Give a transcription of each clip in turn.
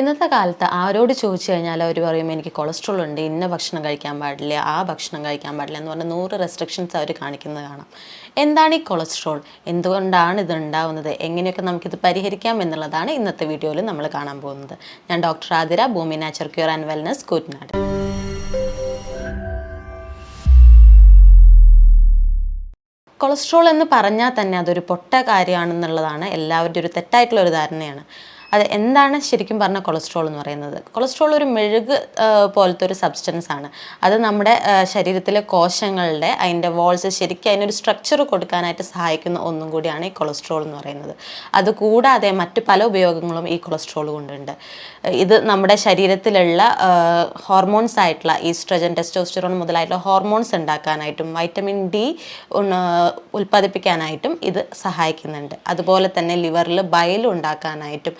ഇന്നത്തെ കാലത്ത് ആരോട് ചോദിച്ചു കഴിഞ്ഞാൽ അവർ പറയും എനിക്ക് കൊളസ്ട്രോൾ ഉണ്ട് ഇന്ന ഭക്ഷണം കഴിക്കാൻ പാടില്ല ആ ഭക്ഷണം കഴിക്കാൻ പാടില്ല എന്ന് പറഞ്ഞാൽ നൂറ് റെസ്ട്രിക്ഷൻസ് അവർ കാണിക്കുന്നത് കാണാം. എന്താണ് ഈ കൊളസ്ട്രോൾ? എന്തുകൊണ്ടാണ് ഇത് ഉണ്ടാവുന്നത്? എങ്ങനെയൊക്കെ നമുക്കിത് പരിഹരിക്കാം എന്നുള്ളതാണ് ഇന്നത്തെ വീഡിയോയിൽ നമ്മൾ കാണാൻ പോകുന്നത്. ഞാൻ doctor Athira Bhoomi nature cure and wellness Koottanad. Cholesterol എന്ന് പറഞ്ഞാൽ തന്നെ അതൊരു പൊട്ട കാര്യമാണെന്നുള്ളതാണ് എല്ലാവരുടെയും ഒരു തെറ്റായിട്ടുള്ള ഒരു ധാരണയാണ്. അത് എന്താണ് ശരിക്കും പറഞ്ഞാൽ കൊളസ്ട്രോൾ എന്ന് പറയുന്നത്? കൊളസ്ട്രോൾ ഒരു മെഴുക് പോലത്തെ ഒരു സബ്സ്റ്റൻസ് ആണ്. അത് നമ്മുടെ ശരീരത്തിലെ കോശങ്ങളുടെ അതിന്റെ വോൾസ് ശരിക്കും അതിനൊരു സ്ട്രക്ചർ കൊടുക്കാനായിട്ട് സഹായിക്കുന്ന ഒന്നും കൂടിയാണ് ഈ കൊളസ്ട്രോൾ എന്ന് പറയുന്നത്. അതുകൂടാതെ മറ്റ് പല ഉപയോഗങ്ങളും ഈ കൊളസ്ട്രോൾ കൊണ്ടുണ്ട്. ഇത് നമ്മുടെ ശരീരത്തിലുള്ള ഹോർമോൺസ് ആയിട്ടുള്ള ഈസ്ട്രജൻ ടെസ്റ്റോസ്റ്ററോൺ മുതലായിട്ടുള്ള ഹോർമോൺസ് ഉണ്ടാക്കാനായിട്ടും വൈറ്റമിൻ ഡി ഉൽപ്പാദിപ്പിക്കാനായിട്ടും ഇത് സഹായിക്കുന്നുണ്ട്. അതുപോലെ തന്നെ ലിവറിൽ ബയൽ ഉണ്ടാക്കാനായിട്ടും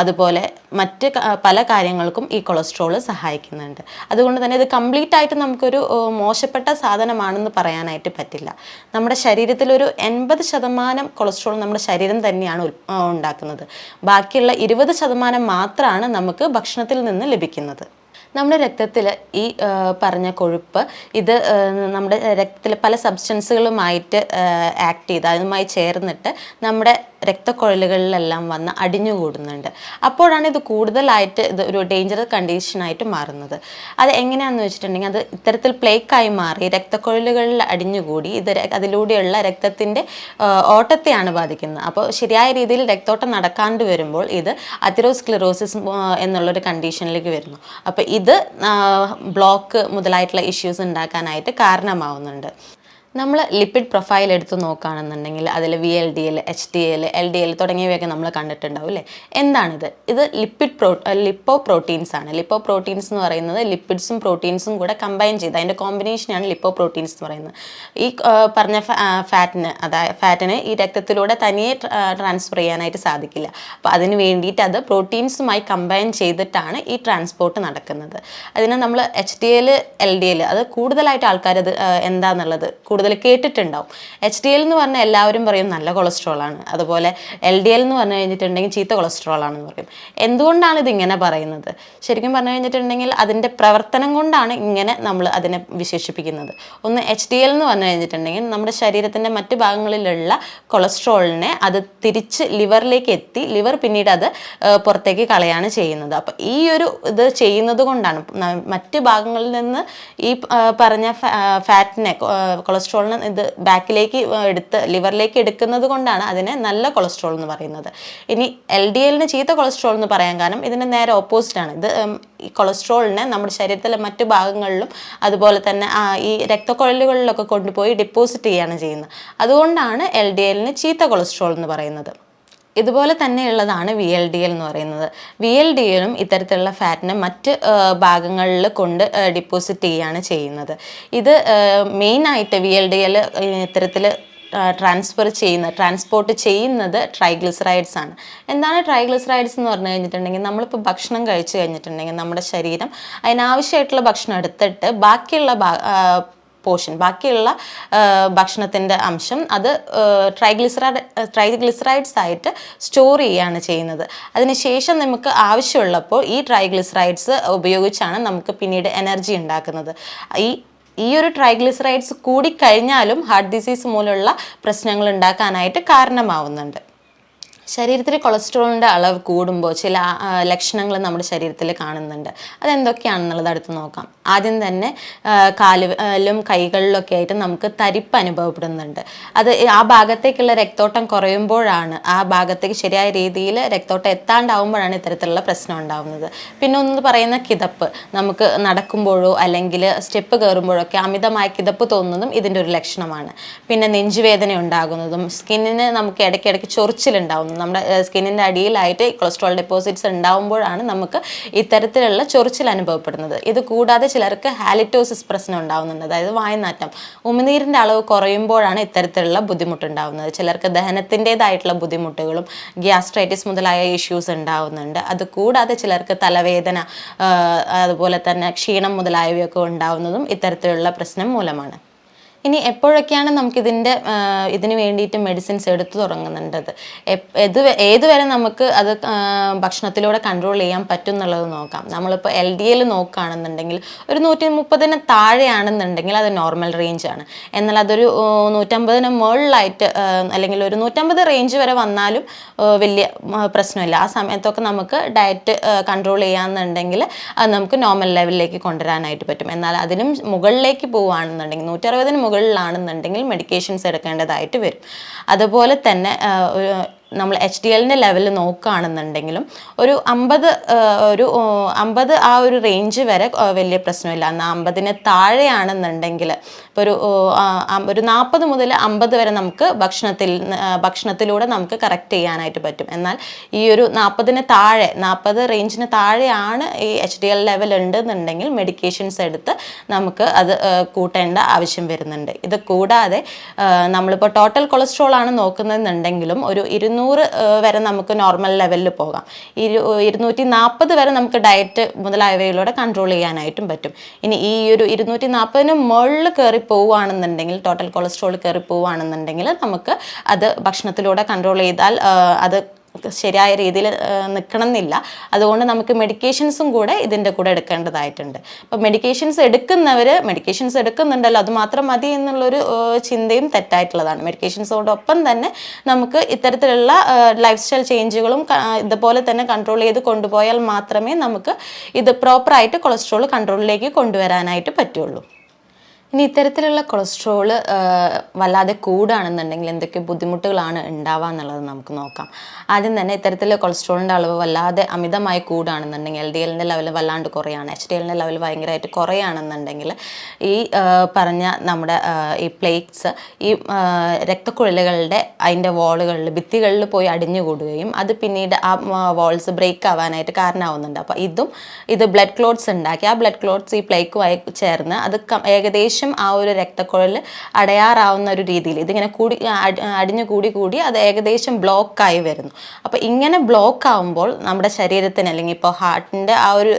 അതുപോലെ മറ്റ് പല കാര്യങ്ങൾക്കും ഈ കൊളസ്ട്രോൾ സഹായിക്കുന്നുണ്ട്. അതുകൊണ്ട് തന്നെ ഇത് കംപ്ലീറ്റ് ആയിട്ട് നമുക്കൊരു മോശപ്പെട്ട സാധനമാണെന്ന് പറയാനായിട്ട് പറ്റില്ല. നമ്മുടെ ശരീരത്തിലൊരു എൺപത് ശതമാനം കൊളസ്ട്രോൾ നമ്മുടെ ശരീരം തന്നെയാണ് ഉണ്ടാക്കുന്നത്. ബാക്കിയുള്ള ഇരുപത് ശതമാനം മാത്രമാണ് നമുക്ക് ഭക്ഷണത്തിൽ നിന്ന് ലഭിക്കുന്നത്. നമ്മുടെ രക്തത്തിൽ ഈ പറഞ്ഞ കൊഴുപ്പ് ഇത് നമ്മുടെ രക്തത്തിലെ പല സബ്സ്റ്റൻസുകളുമായിട്ട് ആക്ട് ചെയ്ത് അതുമായി ചേർന്നിട്ട് നമ്മുടെ രക്തക്കുഴലുകളിലെല്ലാം വന്ന് അടിഞ്ഞുകൂടുന്നുണ്ട്. അപ്പോഴാണ് ഇത് കൂടുതലായിട്ട് ഇത് ഒരു ഡേഞ്ചറസ് കണ്ടീഷനായിട്ട് മാറുന്നത്. അത് എങ്ങനെയാണെന്ന് വെച്ചിട്ടുണ്ടെങ്കിൽ അത് ഇത്തരത്തിൽ പ്ലേക്കായി മാറി രക്തക്കുഴലുകളിൽ അടിഞ്ഞുകൂടി ഇത് അതിലൂടെയുള്ള രക്തത്തിന്റെ ഓട്ടത്തെയാണ് ബാധിക്കുന്നത്. അപ്പോൾ ശരിയായ രീതിയിൽ രക്തോട്ടം നടക്കാണ്ട് വരുമ്പോൾ ഇത് അതിറോസ്ക്ലിറോസിസ് എന്നുള്ളൊരു കണ്ടീഷനിലേക്ക് വരുന്നു. അപ്പോൾ ഇത് ബ്ലോക്ക് മുതലായിട്ടുള്ള ഇഷ്യൂസ് ഉണ്ടാക്കാനായിട്ട് കാരണമാവുന്നുണ്ട്. നമ്മൾ ലിപ്പിഡ് പ്രൊഫൈൽ എടുത്ത് നോക്കുകയാണെന്നുണ്ടെങ്കിൽ അതിൽ V L D L H D L L D L തുടങ്ങിയവയൊക്കെ നമ്മൾ കണ്ടിട്ടുണ്ടാവും അല്ലേ? എന്താണിത്? ഇത് ലിപ്പിഡ് പ്രോ ലിപ്പോ പ്രോട്ടീൻസ് ആണ്. ലിപ്പോ പ്രോട്ടീൻസ് എന്ന് പറയുന്നത് ലിപ്പിഡ്സും പ്രോട്ടീൻസും കൂടെ കമ്പൈൻ ചെയ്ത് അതിന്റെ കോമ്പിനേഷനാണ് ലിപ്പോ പ്രോട്ടീൻസ് എന്ന് പറയുന്നത്. ഈ പറഞ്ഞ ഫാറ്റിന് അതായത് ഫാറ്റിന് ഈ രക്തത്തിലൂടെ തനിയെ ട്രാൻസ്ഫർ ചെയ്യാനായിട്ട് സാധിക്കില്ല. അപ്പോൾ അതിന് വേണ്ടിയിട്ട് അത് പ്രോട്ടീൻസുമായി കമ്പൈൻ ചെയ്തിട്ടാണ് ഈ ട്രാൻസ്പോർട്ട് നടക്കുന്നത്. അതിന് നമ്മൾ H D L L D L അത് കൂടുതലായിട്ട് ആൾക്കാർ അത് ആ, എന്താന്നുള്ളത് കൂടുതൽ കേട്ടിട്ടുണ്ടാവും. എച്ച് ഡി എൽ എന്ന് പറഞ്ഞാൽ എല്ലാവരും പറയും നല്ല കൊളസ്ട്രോൾ ആണ്. അതുപോലെ എൽ ഡി എൽ എന്ന് പറഞ്ഞു കഴിഞ്ഞിട്ടുണ്ടെങ്കിൽ ചീത്ത കൊളസ്ട്രോൾ ആണെന്ന് പറയും. എന്തുകൊണ്ടാണ് ഇതിങ്ങനെ പറയുന്നത്? ശരിക്കും പറഞ്ഞു കഴിഞ്ഞിട്ടുണ്ടെങ്കിൽ അതിന്റെ പ്രവർത്തനം കൊണ്ടാണ് ഇങ്ങനെ നമ്മൾ അതിനെ വിശേഷിപ്പിക്കുന്നത്. ഒന്ന് എച്ച് ഡി എൽ എന്ന് പറഞ്ഞു കഴിഞ്ഞിട്ടുണ്ടെങ്കിൽ നമ്മുടെ ശരീരത്തിന്റെ മറ്റ് ഭാഗങ്ങളിലുള്ള കൊളസ്ട്രോളിനെ അത് തിരിച്ച് ലിവറിലേക്ക് എത്തി ലിവർ പിന്നീട് അത് പുറത്തേക്ക് കളയാണ് ചെയ്യുന്നത്. അപ്പോൾ ഈ ഒരു ഇത് ചെയ്യുന്നത് കൊണ്ടാണ് മറ്റ് ഭാഗങ്ങളിൽ നിന്ന് ഈ പറഞ്ഞ ഫാറ്റിനെ കൊ- ആ, കൊളസ്ട്രോളിനെ ഇത് ബാക്കിലേക്ക് എടുത്ത് ലിവറിലേക്ക് എടുക്കുന്നത് കൊണ്ടാണ് അതിനെ നല്ല കൊളസ്ട്രോൾ എന്ന് പറയുന്നത്. ഇനി എൽ ഡി എല്ലിന് ചീത്ത കൊളസ്ട്രോൾ എന്ന് പറയാൻ കാരണം ഇതിന് നേരെ ഓപ്പോസിറ്റ് ആണ്. ഇത് ഈ കൊളസ്ട്രോളിനെ നമ്മുടെ ശരീരത്തിലെ മറ്റു ഭാഗങ്ങളിലും അതുപോലെ തന്നെ ഈ രക്തക്കൊഴലുകളിലൊക്കെ കൊണ്ടുപോയി ഡിപ്പോസിറ്റ് ചെയ്യുകയാണ് ചെയ്യുന്നത്. അതുകൊണ്ടാണ് എൽ ഡി എല്ലിന് ചീത്ത കൊളസ്ട്രോൾ എന്ന് പറയുന്നത്. ഇതുപോലെ തന്നെയുള്ളതാണ് വി എൽ ഡി എൽ എന്ന് പറയുന്നത്. വി എൽ ഡി എല്ലും ഇത്തരത്തിലുള്ള ഫാറ്റിനെ മറ്റ് ഭാഗങ്ങളിൽ കൊണ്ട് ഡിപ്പോസിറ്റ് ചെയ്യുകയാണ് ചെയ്യുന്നത്. ഇത് മെയിനായിട്ട് വി എൽ ഡി എൽ ഇത്തരത്തിൽ ട്രാൻസ്ഫർ ചെയ്യുന്ന ട്രാൻസ്പോർട്ട് ചെയ്യുന്നത് ട്രൈഗ്ലിസറൈഡ്സ് ആണ്. എന്താണ് ട്രൈഗ്ലിസറൈഡ്സ് എന്ന് പറഞ്ഞു കഴിഞ്ഞിട്ടുണ്ടെങ്കിൽ നമ്മളിപ്പോൾ ഭക്ഷണം കഴിച്ചു കഴിഞ്ഞിട്ടുണ്ടെങ്കിൽ നമ്മുടെ ശരീരം അതിനാവശ്യമായിട്ടുള്ള ഭക്ഷണം എടുത്തിട്ട് ബാക്കിയുള്ള പോർഷൻ. ബാക്കിയുള്ള ഭക്ഷണത്തിന്റെ അംശം അത് ട്രൈഗ്ലിസറൈഡ് ട്രൈഗ്ലിസറൈഡ്സ് ആയിട്ട് സ്റ്റോർ ചെയ്യുകയാണ് ചെയ്യുന്നത്. അതിനുശേഷം നമുക്ക് ആവശ്യമുള്ളപ്പോൾ ഈ ട്രൈഗ്ലിസറൈഡ്സ് ഉപയോഗിച്ചാണ് നമുക്ക് പിന്നീട് എനർജി ഉണ്ടാക്കുന്നത്. ഈ ഈ ഒരു ട്രൈഗ്ലിസറൈഡ്സ് കൂടിക്കഴിഞ്ഞാലും ഹാർട്ട് ഡിസീസ് മൂലമുള്ള പ്രശ്നങ്ങൾ ഉണ്ടാക്കാനായിട്ട് കാരണമാവുന്നുണ്ട്. ശരീരത്തിൽ കൊളസ്ട്രോളിന്റെ അളവ് കൂടുമ്പോൾ ചില ലക്ഷണങ്ങൾ നമ്മുടെ ശരീരത്തിൽ കാണുന്നുണ്ട്. അതെന്തൊക്കെയാണെന്നുള്ളത് അടുത്ത് നോക്കാം. ആദ്യം തന്നെ കാലിലും കൈകളിലൊക്കെ ആയിട്ട് നമുക്ക് തരിപ്പ് അനുഭവപ്പെടുന്നുണ്ട്. അത് ആ ഭാഗത്തേക്കുള്ള രക്തോട്ടം കുറയുമ്പോഴാണ് ആ ഭാഗത്തേക്ക് ശരിയായ രീതിയിൽ രക്തോട്ടം എത്താണ്ടാവുമ്പോഴാണ് ഇത്തരത്തിലുള്ള പ്രശ്നം ഉണ്ടാവുന്നത്. പിന്നെ ഒന്ന് പറയുന്ന കിതപ്പ്. നമുക്ക് നടക്കുമ്പോഴോ അല്ലെങ്കിൽ സ്റ്റെപ്പ് കയറുമ്പോഴൊക്കെ അമിതമായ കിതപ്പ് തോന്നുന്നതും ഇതിന്റെ ഒരു ലക്ഷണമാണ്. പിന്നെ നെഞ്ചുവേദന ഉണ്ടാകുന്നതും സ്കിന്നിന് നമുക്ക് ഇടയ്ക്കിടയ്ക്ക് ചൊറിച്ചിലുണ്ടാവുന്നതും നമ്മുടെ സ്കിന്നിന്റെ അടിയിലായിട്ട് കൊളസ്ട്രോൾ ഡെപ്പോസിറ്റ്സ് ഉണ്ടാകുമ്പോഴാണ് നമുക്ക് ഇത്തരത്തിലുള്ള ചൊറിച്ചിൽ അനുഭവപ്പെടുന്നത്. ഇത് കൂടാതെ ചിലർക്ക് ഹാലിറ്റോസിസ് പ്രശ്നം ഉണ്ടാകുന്നുണ്ട് അതായത് വായനാറ്റം ഉമിനീരിന്റെ അളവ് കുറയുമ്പോഴാണ് ഇത്തരത്തിലുള്ള ബുദ്ധിമുട്ടുണ്ടാകുന്നത് ചിലർക്ക് ദഹനത്തിന്റെതായിട്ടുള്ള ബുദ്ധിമുട്ടുകളും ഗ്യാസ്ട്രൈറ്റിസ് മുതലായ ഇഷ്യൂസ് ഉണ്ടാകുന്നുണ്ട് അത് കൂടാതെ ചിലർക്ക് തലവേദന അതുപോലെ തന്നെ ക്ഷീണം മുതലായവയൊക്കെ ഉണ്ടാകുന്നതും ഇത്തരത്തിലുള്ള പ്രശ്നം മൂലമാണ്. ഇനി എപ്പോഴൊക്കെയാണ് നമുക്കിതിന്റെ ഇതിന് വേണ്ടിയിട്ട് മെഡിസിൻസ് എടുത്തു തുടങ്ങുന്നുണ്ടത്? ഇത് ഏതുവരെ നമുക്ക് അത് ഭക്ഷണത്തിലൂടെ കൺട്രോൾ ചെയ്യാൻ പറ്റും എന്നുള്ളത് നോക്കാം. നമ്മളിപ്പോൾ എൽ ഡി എൽ നോക്കുകയാണെന്നുണ്ടെങ്കിൽ ഒരു നൂറ്റി മുപ്പതിന് താഴെയാണെന്നുണ്ടെങ്കിൽ അത് നോർമൽ റേഞ്ച് ആണ്. എന്നാൽ അതൊരു നൂറ്റമ്പതിന് മുകളിലായിട്ട് അല്ലെങ്കിൽ ഒരു നൂറ്റമ്പത് റേഞ്ച് വരെ വന്നാലും വലിയ പ്രശ്നമില്ല. ആ സമയത്തൊക്കെ നമുക്ക് ഡയറ്റ് കൺട്രോൾ ചെയ്യാമെന്നുണ്ടെങ്കിൽ അത് നമുക്ക് നോർമൽ ലെവലിലേക്ക് കൊണ്ടുവരാനായിട്ട് പറ്റും. എന്നാൽ അതിനും മുകളിലേക്ക് പോവുകയാണെന്നുണ്ടെങ്കിൽ നൂറ്റി അറുപതിന് മുകളിലാണെന്നുണ്ടെങ്കിൽ മെഡിക്കേഷൻസ് എടുക്കേണ്ടതായിട്ട് വരും. അതുപോലെ തന്നെ നമ്മൾ എച്ച് ഡി എല്ലിന്റെ ലെവൽ നോക്കുകയാണെന്നുണ്ടെങ്കിലും ഒരു അമ്പത് ഒരു അമ്പത് ആ ഒരു റേഞ്ച് വരെ വലിയ പ്രശ്നമില്ല. എന്നാൽ അമ്പതിന് താഴെയാണെന്നുണ്ടെങ്കിൽ ഇപ്പോൾ ഒരു ഒരു നാൽപ്പത് മുതൽ അമ്പത് വരെ നമുക്ക് ഭക്ഷണത്തിൽ ഭക്ഷണത്തിലൂടെ നമുക്ക് കറക്റ്റ് ചെയ്യാനായിട്ട് പറ്റും. എന്നാൽ ഈ ഒരു നാൽപ്പതിന് താഴെ നാൽപ്പത് റേഞ്ചിന് താഴെയാണ് ഈ എച്ച് ഡി എൽ ലെവൽ ഉണ്ടെന്നുണ്ടെങ്കിൽ മെഡിക്കേഷൻസ് എടുത്ത് നമുക്ക് അത് കൂട്ടേണ്ട ആവശ്യം വരുന്നുണ്ട്. ഇത് കൂടാതെ നമ്മളിപ്പോൾ ടോട്ടൽ കൊളസ്ട്രോൾ ആണ് നോക്കുന്നതെന്നുണ്ടെങ്കിലും ഒരു ഇരുന്നൂറ് ആ, വരെ നമുക്ക് നോർമൽ ലെവലിൽ പോകാം. ഇരു ഇരുന്നൂറ്റി നാൽപ്പത് വരെ നമുക്ക് ഡയറ്റ് മുതലായവയിലൂടെ കൺട്രോൾ ചെയ്യാനായിട്ടും പറ്റും. ഇനി ഈ ഒരു ഇരുന്നൂറ്റി നാൽപ്പതിന് മുകളിൽ കയറി പോവുകയാണെന്നുണ്ടെങ്കിൽ ടോട്ടൽ കൊളസ്ട്രോൾ കയറി പോവുകയാണെന്നുണ്ടെങ്കിൽ നമുക്ക് അത് ഭക്ഷണത്തിലൂടെ കൺട്രോൾ ചെയ്താൽ അത് ശരിയായ രീതിയിൽ നിൽക്കണം എന്നില്ല അതുകൊണ്ട് നമുക്ക് മെഡിക്കേഷൻസും കൂടെ ഇതിന്റെ കൂടെ എടുക്കേണ്ടതായിട്ടുണ്ട്. അപ്പോൾ മെഡിക്കേഷൻസ് എടുക്കുന്നവർ മെഡിക്കേഷൻസ് എടുക്കുന്നുണ്ടല്ലോ അത് മാത്രം മതി എന്നുള്ളൊരു ചിന്തയും തെറ്റായിട്ടുള്ളതാണ്. മെഡിക്കേഷൻസോടൊപ്പം തന്നെ നമുക്ക് ഇത്തരത്തിലുള്ള ലൈഫ് സ്റ്റൈൽ ചേഞ്ചുകളും ഇതുപോലെ തന്നെ കൺട്രോൾ ചെയ്ത് കൊണ്ടുപോയാൽ മാത്രമേ നമുക്ക് ഇത് പ്രോപ്പറായിട്ട് കൊളസ്ട്രോൾ കൺട്രോളിലേക്ക് കൊണ്ടുവരാനായിട്ട് പറ്റുള്ളൂ. ഇനി ഇത്തരത്തിലുള്ള കൊളസ്ട്രോൾ വല്ലാതെ കൂടുകയാണെന്നുണ്ടെങ്കിൽ എന്തൊക്കെ ബുദ്ധിമുട്ടുകളാണ് ഉണ്ടാവുക എന്നുള്ളത് നമുക്ക് നോക്കാം. ആദ്യം തന്നെ ഇത്തരത്തിലുള്ള കൊളസ്ട്രോളിന്റെ അളവ് വല്ലാതെ അമിതമായി കൂടുകയാണെന്നുണ്ടെങ്കിൽ എൽ ഡി എല്ലിന്റെ ലെവൽ വല്ലാണ്ട് കുറയാണ്. എച്ച് ഡി എല്ലിന്റെ ലെവൽ ഭയങ്കരമായിട്ട് കുറയുകയാണെന്നുണ്ടെങ്കിൽ ഈ പറഞ്ഞ നമ്മുടെ ഈ പ്ലേറ്റ്സ് ഈ രക്തക്കുഴലുകളുടെ അതിന്റെ വാളുകളിൽ ഭിത്തികളിൽ പോയി അടിഞ്ഞുകൂടുകയും അത് പിന്നീട് ആ വാൾസ് ബ്രേക്ക് ആവാനായിട്ട് കാരണമാവുന്നുണ്ട്. അപ്പോൾ ഇതും ഇത് ബ്ലഡ് ക്ലോട്ട്സ് ഉണ്ടാക്കി. ആ ബ്ലഡ് ക്ലോട്ട്സ് ഈ പ്ലേക്കുമായി ചേർന്ന് അത് കം- ഏകദേശം ആ ഒരു രക്തക്കുഴൽ അടയാറാവുന്ന ഒരു രീതിയിൽ ഇതിങ്ങനെ കൂടി അടിഞ്ഞു കൂടി കൂടി അത് ഏകദേശം ബ്ലോക്കായി വരുന്നു. അപ്പോൾ ഇങ്ങനെ ബ്ലോക്ക് ആവുമ്പോൾ നമ്മുടെ ശരീരത്തിന് അല്ലെങ്കിൽ ഇപ്പോൾ ഹാർട്ടിന്റെ ആ ഒരു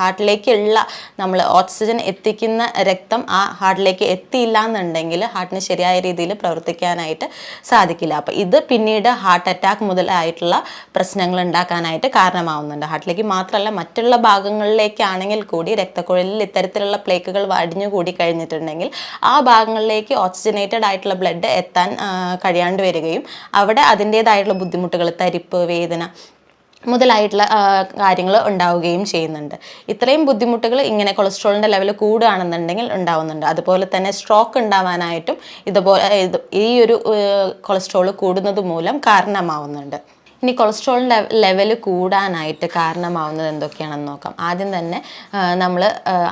ഹാർട്ടിലേക്കുള്ള നമ്മൾ ഓക്സിജൻ എത്തിക്കുന്ന രക്തം ആ ഹാർട്ടിലേക്ക് എത്തിയില്ല എന്നുണ്ടെങ്കിൽ ഹാർട്ടിന് ശരിയായ രീതിയിൽ പ്രവർത്തിക്കാനായിട്ട് സാധിക്കില്ല. അപ്പോൾ ഇത് പിന്നീട് ഹാർട്ട് അറ്റാക്ക് മുതലായിട്ടുള്ള പ്രശ്നങ്ങൾ ഉണ്ടാക്കാനായിട്ട് കാരണമാവുന്നുണ്ട്. ഹാർട്ടിലേക്ക് മാത്രമല്ല മറ്റുള്ള ഭാഗങ്ങളിലേക്കാണെങ്കിൽ കൂടി രക്തക്കുഴലിൽ ഇത്തരത്തിലുള്ള പ്ലേക്കുകൾ അടിഞ്ഞു കൂടി കഴിഞ്ഞിട്ടുണ്ടെങ്കിൽ ആ ഭാഗങ്ങളിലേക്ക് ഓക്സിജനേറ്റഡ് ആയിട്ടുള്ള ബ്ലഡ് എത്താൻ കഴിയാണ്ട് വരികയും അവിടെ അതിന്റേതായിട്ടുള്ള ബുദ്ധിമുട്ടുകൾ തരിപ്പ് വേദന മുതലായിട്ടുള്ള കാര്യങ്ങൾ ഉണ്ടാവുകയും ചെയ്യുന്നുണ്ട്. ഇത്രയും ബുദ്ധിമുട്ടുകൾ ഇങ്ങനെ കൊളസ്ട്രോളിന്റെ ലെവൽ കൂടുകയാണെന്നുണ്ടെങ്കിൽ ഉണ്ടാവുന്നുണ്ട്. അതുപോലെ തന്നെ സ്ട്രോക്ക് ഉണ്ടാവാനായിട്ടും ഇതുപോലെ ഈ ഒരു കൊളസ്ട്രോൾ കൂടുന്നത് മൂലം കാരണമാവുന്നുണ്ട്. ഇനി കൊളസ്ട്രോളിന്റെ ലെവൽ കൂടാനായിട്ട് കാരണമാവുന്നത് എന്തൊക്കെയാണെന്ന് നോക്കാം. ആദ്യം തന്നെ നമ്മൾ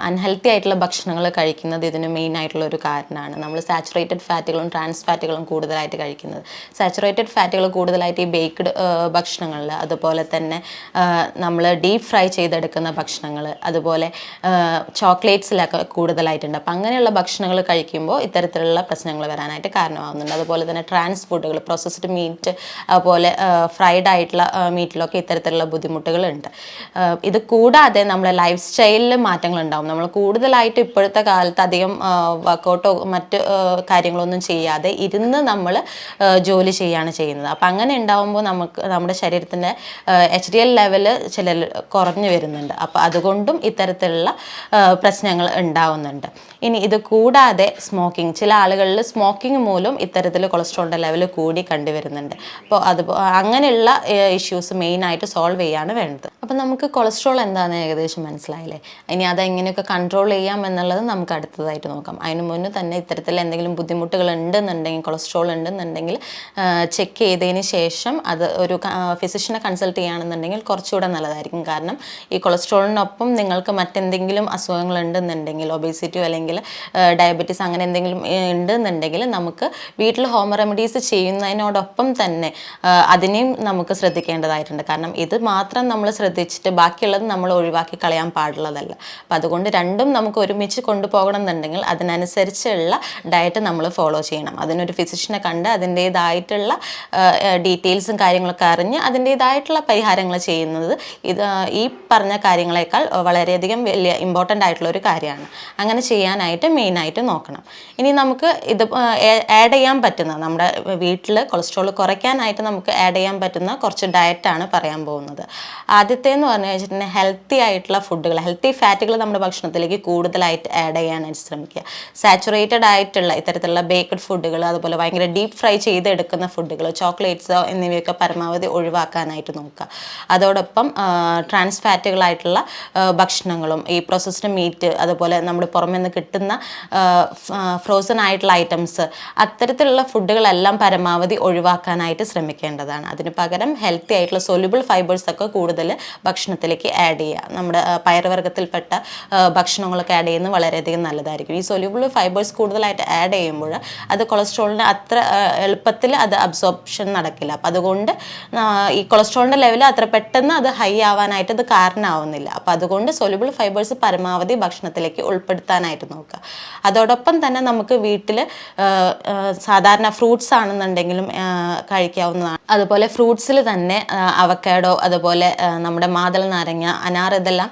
അൺഹെൽത്തി ആയിട്ടുള്ള ഭക്ഷണങ്ങൾ കഴിക്കുന്നത് ഇതിന് മെയിൻ ആയിട്ടുള്ള ഒരു കാരണമാണ്. നമ്മൾ സാച്ചുറേറ്റഡ് ഫാറ്റുകളും ട്രാൻസ് ഫാറ്റുകളും കൂടുതലായിട്ട് കഴിക്കുന്നത്. സാച്ചുറേറ്റഡ് ഫാറ്റുകൾ കൂടുതലായിട്ട് ഈ ബേക്ക്ഡ് ഭക്ഷണങ്ങളിൽ അതുപോലെ തന്നെ നമ്മൾ ഡീപ്പ് ഫ്രൈ ചെയ്തെടുക്കുന്ന ഭക്ഷണങ്ങൾ അതുപോലെ ചോക്ലേറ്റ്സിലൊക്കെ കൂടുതലായിട്ടുണ്ട്. അപ്പം അങ്ങനെയുള്ള ഭക്ഷണങ്ങൾ കഴിക്കുമ്പോൾ ഇത്തരത്തിലുള്ള പ്രശ്നങ്ങൾ വരാനായിട്ട് കാരണമാകുന്നുണ്ട് അതുപോലെ തന്നെ ട്രാൻസ് ഫുഡുകൾ പ്രോസസ്ഡ് മീറ്റ് അതുപോലെ ഫ്രൈഡ് ആയിട്ടുള്ള മീറ്റിലൊക്കെ ഇത്തരത്തിലുള്ള ബുദ്ധിമുട്ടുകളുണ്ട്. ഇത് കൂടാതെ നമ്മളെ ലൈഫ് സ്റ്റൈലിൽ മാറ്റങ്ങൾ ഉണ്ടാവും നമ്മൾ കൂടുതലായിട്ട് ഇപ്പോഴത്തെ കാലത്ത് അധികം വർക്കൗട്ടോ മറ്റ് കാര്യങ്ങളൊന്നും ചെയ്യാതെ ഇരുന്ന് നമ്മൾ ജോലി ചെയ്യാണ് ചെയ്യുന്നത്. അപ്പം അങ്ങനെ ഉണ്ടാവുമ്പോൾ നമുക്ക് നമ്മുടെ ശരീരത്തിന്റെ എച്ച് ഡി എൽ ലെവൽ ചില കുറഞ്ഞു വരുന്നുണ്ട്. അപ്പോൾ അതുകൊണ്ടും ഇത്തരത്തിലുള്ള പ്രശ്നങ്ങൾ ഉണ്ടാവുന്നുണ്ട്. ഇനി ഇത് കൂടാതെ സ്മോക്കിംഗ് ചില ആളുകളിൽ സ്മോക്കിംഗ് മൂലം ഇത്തരത്തിൽ കൊളസ്ട്രോളിന്റെ ലെവൽ കൂടി കണ്ടുവരുന്നുണ്ട്. അപ്പോൾ അത് അങ്ങനെയുള്ള ഇഷ്യൂസ് മെയിനായിട്ട് സോൾവ് ചെയ്യാണ് വേണ്ടത്. അപ്പം നമുക്ക് കൊളസ്ട്രോൾ എന്താണെന്ന് ഏകദേശം മനസ്സിലായില്ലേ? ഇനി അതെങ്ങനെയൊക്കെ കൺട്രോൾ ചെയ്യാം എന്നുള്ളത് നമുക്ക് അടുത്തതായിട്ട് നോക്കാം. അതിന് മുന്നേ തന്നെ ഇത്തരത്തിൽ എന്തെങ്കിലും ബുദ്ധിമുട്ടുകൾ ഉണ്ടെന്നുണ്ടെങ്കിൽ കൊളസ്ട്രോൾ ഉണ്ടെന്നുണ്ടെങ്കിൽ ചെക്ക് ചെയ്തതിന് ശേഷം അത് ഒരു ഫിസിഷ്യനെ കൺസൾട്ട് ചെയ്യുകയാണെന്നുണ്ടെങ്കിൽ കുറച്ചുകൂടെ നല്ലതായിരിക്കും. കാരണം ഈ കൊളസ്ട്രോളിനൊപ്പം നിങ്ങൾക്ക് മറ്റെന്തെങ്കിലും അസുഖങ്ങൾ ഉണ്ടെന്നുണ്ടെങ്കിൽ ഒബേസിറ്റിയോ അല്ലെങ്കിൽ ഡയബറ്റീസ് അങ്ങനെ എന്തെങ്കിലും ഉണ്ടെന്നുണ്ടെങ്കിൽ നമുക്ക് വീട്ടിൽ ഹോം റെമഡീസ് ചെയ്യുന്നതിനോടൊപ്പം തന്നെ അതിനെയും നമുക്ക് ശ്രദ്ധിക്കേണ്ടതായിട്ടുണ്ട്. കാരണം ഇത് മാത്രം നമ്മൾ ശ്രദ്ധിച്ചിട്ട് ബാക്കിയുള്ളത് നമ്മൾ ഒഴിവാക്കി കളയാൻ പാടുള്ളതല്ല. അപ്പം അതുകൊണ്ട് രണ്ടും നമുക്ക് ഒരുമിച്ച് കൊണ്ടുപോകണം എന്നുണ്ടെങ്കിൽ അതിനനുസരിച്ചുള്ള ഡയറ്റ് നമ്മൾ ഫോളോ ചെയ്യണം. അതിനൊരു ഫിസിഷ്യനെ കണ്ട് അതിന്റേതായിട്ടുള്ള ഡീറ്റെയിൽസും കാര്യങ്ങളൊക്കെ അറിഞ്ഞ് അതിന്റേതായിട്ടുള്ള പരിഹാരങ്ങൾ ചെയ്യുന്നത് ഇത് ഈ പറഞ്ഞ കാര്യങ്ങളെക്കാൾ വളരെയധികം വലിയ ഇമ്പോർട്ടന്റ് ആയിട്ടുള്ള ഒരു കാര്യമാണ്. അങ്ങനെ ചെയ്യാനായിട്ട് മെയിനായിട്ട് നോക്കണം. ഇനി നമുക്ക് ഇത് ആഡ് ചെയ്യാൻ പറ്റുന്ന നമ്മുടെ വീട്ടിൽ കൊളസ്ട്രോൾ കുറയ്ക്കാനായിട്ട് നമുക്ക് ആഡ് ചെയ്യാൻ പറ്റുന്ന കുറച്ച് ഡയറ്റാണ് പറയാൻ പോകുന്നത്. ആദ്യത്തെ എന്ന് പറഞ്ഞു വെച്ചിട്ടുണ്ടെങ്കിൽ ഹെൽത്തി ആയിട്ടുള്ള ഫുഡുകൾ ഹെൽത്തി ഫാറ്റുകൾ നമ്മുടെ ഭക്ഷണത്തിലേക്ക് കൂടുതലായിട്ട് ആഡ് ചെയ്യാനായിട്ട് ശ്രമിക്കുക. സാച്ചുറേറ്റഡ് ആയിട്ടുള്ള ഇത്തരത്തിലുള്ള ബേക്കഡ് ഫുഡുകൾ അതുപോലെ ഭയങ്കര ഡീപ്പ് ഫ്രൈ ചെയ്തെടുക്കുന്ന ഫുഡുകൾ ചോക്ലേറ്റ്സോ എന്നിവയൊക്കെ പരമാവധി ഒഴിവാക്കാനായിട്ട് നോക്കുക. അതോടൊപ്പം ട്രാൻസ് ഫാറ്റുകളായിട്ടുള്ള ഭക്ഷണങ്ങളും ഈ പ്രോസസ്ഡ് മീറ്റ് അതുപോലെ നമ്മുടെ പുറമെ നിന്ന് കിട്ടുന്ന ഫ്രോസൺ ആയിട്ടുള്ള ഐറ്റംസ് അത്തരത്തിലുള്ള ഫുഡുകളെല്ലാം പരമാവധി ഒഴിവാക്കാനായിട്ട് ശ്രമിക്കേണ്ടതാണ്. അതിന് പകരം ഹെൽത്തി ആയിട്ടുള്ള സൊല്യൂബിൾ ഫൈബേഴ്സ് ഒക്കെ കൂടുതൽ ഭക്ഷണത്തിലേക്ക് ആഡ് ചെയ്യുക. നമ്മുടെ പയറുവർഗത്തിൽപ്പെട്ട ഭക്ഷണങ്ങളൊക്കെ ആഡ് ചെയ്യുന്നത് വളരെയധികം നല്ലതായിരിക്കും. ഈ സൊല്യൂബിൾ ഫൈബേഴ്സ് കൂടുതലായിട്ട് ആഡ് ചെയ്യുമ്പോൾ അത് കൊളസ്ട്രോളിന് അത്ര എളുപ്പത്തിൽ അത് അബ്സോർപ്ഷൻ നടക്കില്ല. അപ്പം അതുകൊണ്ട് ഈ കൊളസ്ട്രോളിന്റെ ലെവൽ അത്ര പെട്ടെന്ന് അത് ഹൈ ആവാനായിട്ട് അത് കാരണമാവുന്നില്ല. അപ്പം അതുകൊണ്ട് സൊല്യൂബിൾ ഫൈബേഴ്സ് പരമാവധി ഭക്ഷണത്തിലേക്ക് ഉൾപ്പെടുത്താനായിട്ട് നോക്കുക. അതോടൊപ്പം തന്നെ നമുക്ക് വീട്ടിൽ സാധാരണ ഫ്രൂട്ട്സ് ആണെന്നുണ്ടെങ്കിലും കഴിക്കാവുന്നതാണ്. അതുപോലെ ഫ്രൂട്ട്സിൽ തന്നെ അവക്കാഡോ അതുപോലെ നമ്മുടെ മാതൾ നാരങ്ങ അനാർ ഇതെല്ലാം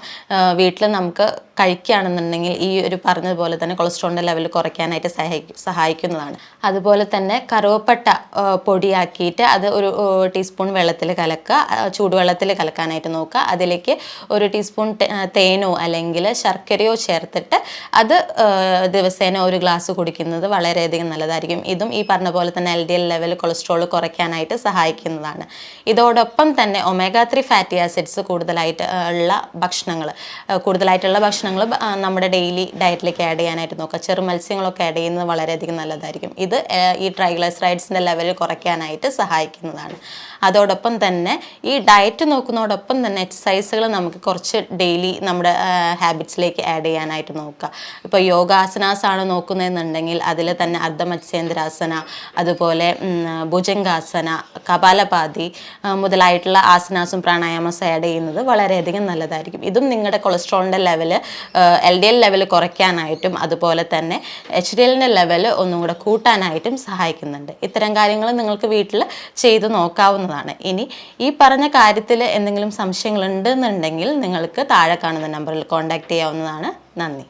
വീട്ടിൽ നമുക്ക് കഴിക്കുകയാണെന്നുണ്ടെങ്കിൽ ഈ ഒരു പറഞ്ഞതുപോലെ തന്നെ കൊളസ്ട്രോളിന്റെ ലെവൽ കുറയ്ക്കാനായിട്ട് സഹായിക്കും സഹായിക്കുന്നതാണ്. അതുപോലെ തന്നെ കറുവപ്പട്ട പൊടിയാക്കിയിട്ട് അത് ഒരു ടീസ്പൂൺ വെള്ളത്തിൽ കലക്കുക ചൂടുവെള്ളത്തിൽ കലക്കാനായിട്ട് നോക്കുക. അതിലേക്ക് ഒരു ടീസ്പൂൺ തേനോ അല്ലെങ്കിൽ ശർക്കരയോ ചേർത്തിട്ട് അത് ദിവസേന ഒരു ഗ്ലാസ് കുടിക്കുന്നത് വളരെയധികം നല്ലതായിരിക്കും. ഇതും ഈ പറഞ്ഞ പോലെ തന്നെ L D L level cholesterol കുറയ്ക്കാനായിട്ട് സഹായിക്കുന്നതാണ്. ഇതോടൊപ്പം തന്നെ ഒമേഗ ത്രീ ഫാറ്റി ആസിഡ്സ് കൂടുതലായിട്ട് ഉള്ള ഭക്ഷണങ്ങൾ കൂടുതലായിട്ടുള്ള ഭക്ഷണങ്ങൾ നമ്മുടെ ഡെയിലി ഡയറ്റിലേക്ക് ആഡ് ചെയ്യാനായിട്ട് നോക്കുക. ചെറു മത്സ്യങ്ങളൊക്കെ ആഡ് ചെയ്യുന്നത് വളരെയധികം നല്ലതായിരിക്കും. ഇത് ഈ ട്രൈഗ്ലൈസറൈഡ്സിന്റെ ലെവൽ കുറയ്ക്കാനായിട്ട് സഹായിക്കുന്നതാണ്. അതോടൊപ്പം തന്നെ ഈ ഡയറ്റ് നോക്കുന്നതോടൊപ്പം തന്നെ എക്സസൈസുകൾ നമുക്ക് കുറച്ച് ഡെയിലി നമ്മുടെ ഹാബിറ്റ്സിലേക്ക് ആഡ് ചെയ്യാനായിട്ട് നോക്കുക. ഇപ്പോൾ യോഗാസനാസാണ് നോക്കുന്നതെന്നുണ്ടെങ്കിൽ അതിൽ തന്നെ അർദ്ധമത്സ്യേന്ദ്രാസന അതുപോലെ ഭുജംഗാസന കപാലപാതി മുതലായിട്ടുള്ള ആസനാസും പ്രാണായാമസും ആഡ് ചെയ്യുന്നത് വളരെയധികം നല്ലതായിരിക്കും. ഇതും നിങ്ങളുടെ കൊളസ്ട്രോളിന്റെ level L D L level കുറയ്ക്കാനായിട്ടും അതുപോലെ തന്നെ എച്ച് ഡി എല്ലിന്റെ ലെവൽ ഒന്നും കൂടെ കൂട്ടാനായിട്ടും സഹായിക്കുന്നുണ്ട്. ഇത്തരം കാര്യങ്ങൾ നിങ്ങൾക്ക് വീട്ടിൽ ചെയ്തു നോക്കാവുന്നതാണ്. ഇനി ഈ പറഞ്ഞ കാര്യത്തിൽ എന്തെങ്കിലും സംശയങ്ങളുണ്ടെന്നുണ്ടെങ്കിൽ നിങ്ങൾക്ക് താഴെ കാണുന്ന നമ്പറിൽ കോൺടാക്ട് ചെയ്യാവുന്നതാണ്. നന്ദി.